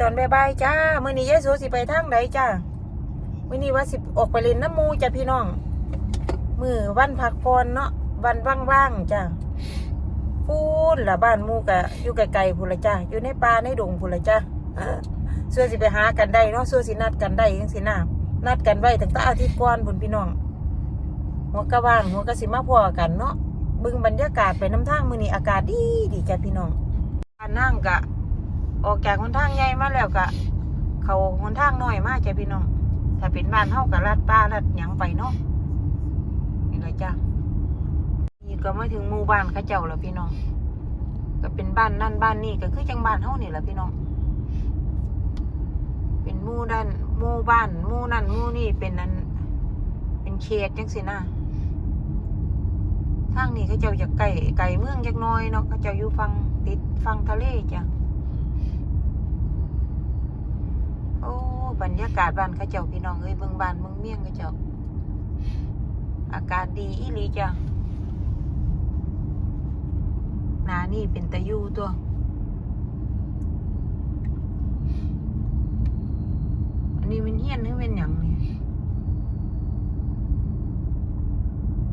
ตอนบ่ายๆจ้ามื้อนี้ยายสูสิไปทางใดจ้ามื้อนี้ว่าสิออกไปเล่นน้ำมูจ้ะพี่น้อง มือวันพักผ่อนเนาะวันว่างๆจ้าพูนละบ้านมูกะอยู่ไกลๆพุ่นละจ้าอยู่ในป่าในดงพุ่นละจ้าเส่วนสิไปหากันได้เนาะส่วนสินัดกันได้จังสินะนัดกันไว้ตั้งแต่อาทิตย์ก่อนพุ่นพี่น้อง หัวกะว่างหัวกะสิมาพอกันเนาะบึงบรรยากาศไปน้ำทางมือนี้อากาศดีดีจ้ะพี่น้องบ้านนั่งกะ ออกจากหนทางใหญ่มาแล้วกะเขาหนทางน้อยมากจ้ะพี่น้องถ้าเป็นบ้านเฮากะลาดป้าลาดหยังไปเนาะนี่แหละจ้ะนี่ก็มาถึงหมู่บ้านเขาเจ้าแล้วพี่น้อง ก็เป็นบ้านนั่นบ้านนี่ก็คือจังบ้านเฮานี่แหละพี่น้อง เป็นหมู่ด้านหมู่บ้านหมู่นั่นหมู่นี่เป็นนั้นเป็นเขตจังสินะทางนี้เขาเจ้าอยากไก่ไก่เมืองจักน้อยเนาะเขาเจ้าอยู่ฟังติดฟังทะเลจ้ะ โอ้ บรรยากาศบ้านเขาเจ้าพี่น้องเอ้ยเบิ่งบ้านเบิ่งเมียงเขาเจ้า อากาศดีอีหลีจ้ะนานี่เป็นตะยูตัวอันนี้เป็นเฮี้ยนหรือเป็นหยังนี่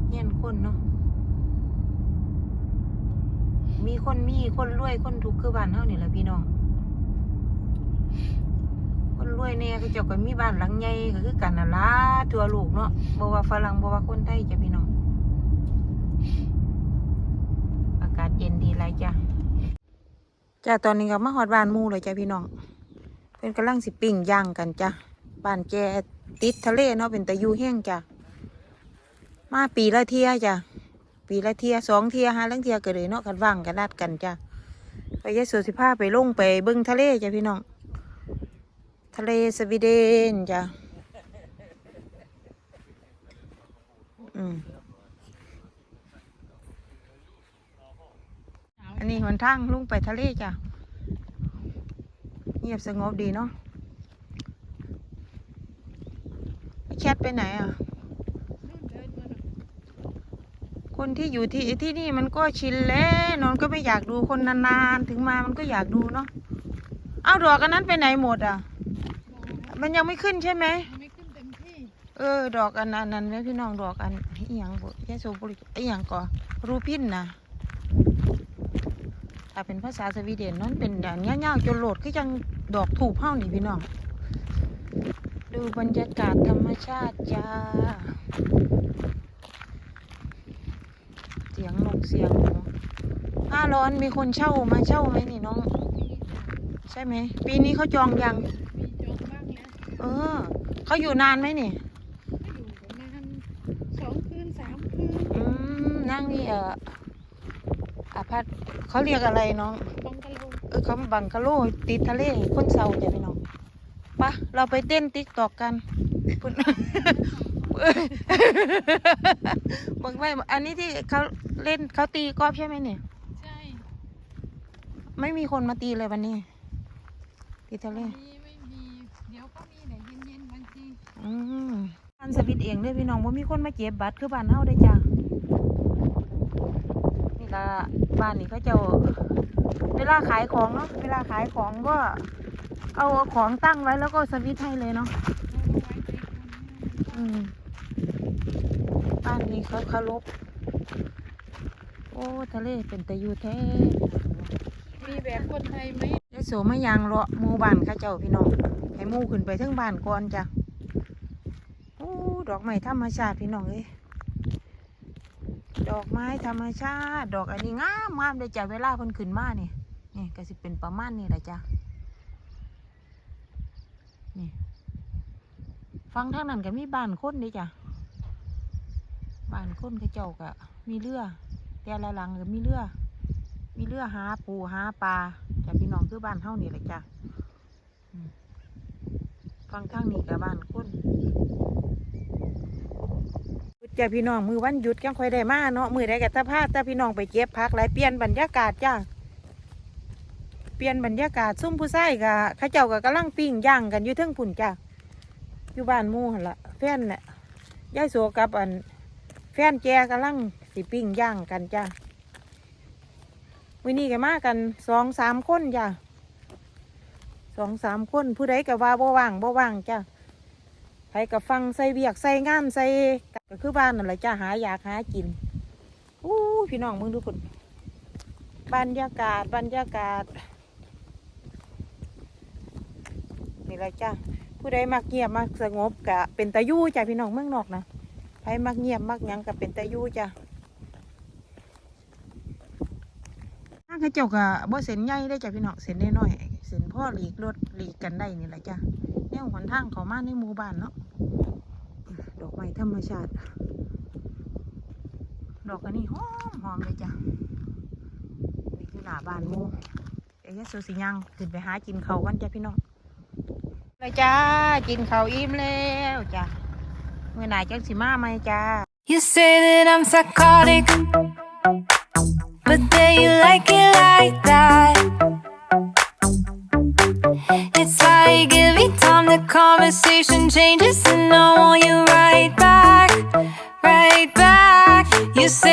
เฮี้ยนคนเนาะมีคนมีคนรวยคนทุกข์คือบ้านเฮานี่แหละพี่น้อง คนรวยเนี่ยเขาเจ้าก็มีบ้านหลังใหญ่ก็คือกันน่ะล่ะทั่วโลกเนาะบ่ว่าฝรั่งบ่ว่าคนไทยจ้ะพี่น้องอากาศเย็นดีไรจ้ะจ้ะตอนนี้ก็มาฮอดบ้านมู่เลยจ้ะพี่น้องเพิ่นกำลังสิปิ้งย่างกันจ้ะบ้านแกติดทะเลเนาะเป็นตะยูแห้งจ้ะมาปีละเที่ยจ้ะปีละเที่ยสองเที่ยห้าลังเที่ยก็เลยเนาะกันว่างกันนัดกันจ้ะไปยะโสสิพาไปลงไปเบิ่งทะเลจ้ะพี่น้อง ทะเลสวีเดนจ้ะอันนี้หนทางลุงไปทะเลจ้ะ เงียบสงบดีเนาะแคทไปไหนอะ คนที่อยู่ที่ที่นี่มันก็ชินแล้วนอนก็ไม่อยากดูคนนานๆ ถึงมามันก็อยากดูเนาะ เอาดอกอันนั้นไปไหนหมดอะ มันยังไม่ขึ้นใช่ไหมไม่ขึ้นเต็มที่ เออ ดอกอันนั้นนั้นแม่พี่น้องดอกอันอีหยังบ่ยายโซบุริอีหยังก่อรูพินนะถ้าเป็นภาษาสวีเดนนั่นเป็นอย่างเงี้ยๆจนโหลดคือจังดอกถูกเฮ้านี่พี่น้อง ดูบรรยากาศธรรมชาติจ้า เสียงนกเสียงหนูหน้าร้อนมีคนเช่ามาเช่าไหมนี่น้อง ใช่ไหม ปีนี้เขาจองยังมีจ องบ้างแล้วเออเขาอยู่นานไหมนี่ก็อยู่ประมาณสองคืนสามคืนอืมนั่งนี่เอออาพัดเขาเรียกอะไรน้องบังกะโลเออเขาบังกะโลติดทะเลคนเศร้าจ้ะพี่น้องปะเราไปเต้นติ๊กตอกกันพุ่นเบิ่งไว้อันนี้ที่เขาเล่นเขาตีกอล์ฟใช่ไหมเนี่ยใช่ ไม่มีคนมาตีเลยวันนี้ติดทะเล วันนี้ไม่มี เดี๋ยวก็มีแต่เย็นๆบางที อืม อันสวิตเองเด้อพี่น้องว่ามีคนมาเก็บบัตรคือบ้านเฮาได้จ้ะนี่ละบ้านนี่เขาเจ้าเวลาขายของเนาะเวลาขายของก็เอาของตั้งไว้แล้วก็สวิตให้เลยเนาะอืมบ้านนี้เขาเคารพโอ้ทะเลเป็นตะยูแท้มีแบบคนไทยไหมได้โสมยางเลาะหมู่บ้านข้าเจ้าพี่น้องให้มู่ขึ้นไปทั้งบ้านก่อนจ้ะ ดอกไม้ธรรมชาติพี่น้องเอ้ยดอกไม้ธรรมชาติ ดอกอันนี้งามงามเลยจ้ะเวลาเพิ่นขึ้นมานี่ยนี่ก็สิเป็นประมาณนี้แหละจ้ะนี่ฟังทางนั้นก็มีบ้านคนเด้จ้ะบ้านคนเขาเจ้าก็มีเรือแต่ละหลังก็มีเรือ มีเรือหาปูหาปลาจ้ะพี่น้องคือบ้านเฮานี่แหละจ้ะฟังทางนี้กับบ้านคน จ้ะพี่น้องมือวันหยุดยังค่อยได้มาเนาะมือได้กับตาพาตาพี่น้องไปเก็บพักหลายเปลี่ยนบรรยากาศจ้ะเปลี่ยนบรรยากาศซุ่มผู้ชายกะข้าเจ้าก็กำลังปิ้งย่างกันอยู่เทั้งพุ่นจ้ะอยู่บ้านมู่หั่นละแฟนน่ะยายโสกับอัน แฟนแกกำลังสิปิ้งย่างกันจ้ะวันนี้ก็มากันสองสามคนจ้ะสองสามคนผู้ใดก็ว่าบ่ว่างบ่ว่างจ้ะ ใครก็ฟังใส่เบียกใส่งานใส่ก็คือบ้านนั่นแหละจ้ะหาอยากหากินอู้พี่น้องมึงดูคนบรรยากาศบรรยากาศนี่แหละจ้ะผู้ใดมักเงียบมักสงบกะเป็นตายู่จ้ะพี่น้องเมืองนอกนะใครมักเงียบมักยังกะเป็นตายู่จ้ะทางเขาเจ้าก็บ่เส้นใหญ่ได้จ้ะพี่น้องเส้นน้อยๆเส้นพ่อหลีกรถหลีกกันได้นี่แหละจ้ะ แนวหนทางเขามาในหมู่บ้านเนาะดอกไม้ธรรมชาติ ดอกอันนี้หอมหอมเลยจ้ะนี่คือหน้าบ้านมูเอ้ยสูสิยังขึ้นไปหากินเขาวกันจ้ะพี่น้องเลยจ้ากินเขาอิ่มแล้วจ้ะเมื่อไหร่จังสิมาไหมจ้า You say that I'm psychotic, changes, and I want you right back, right back. You say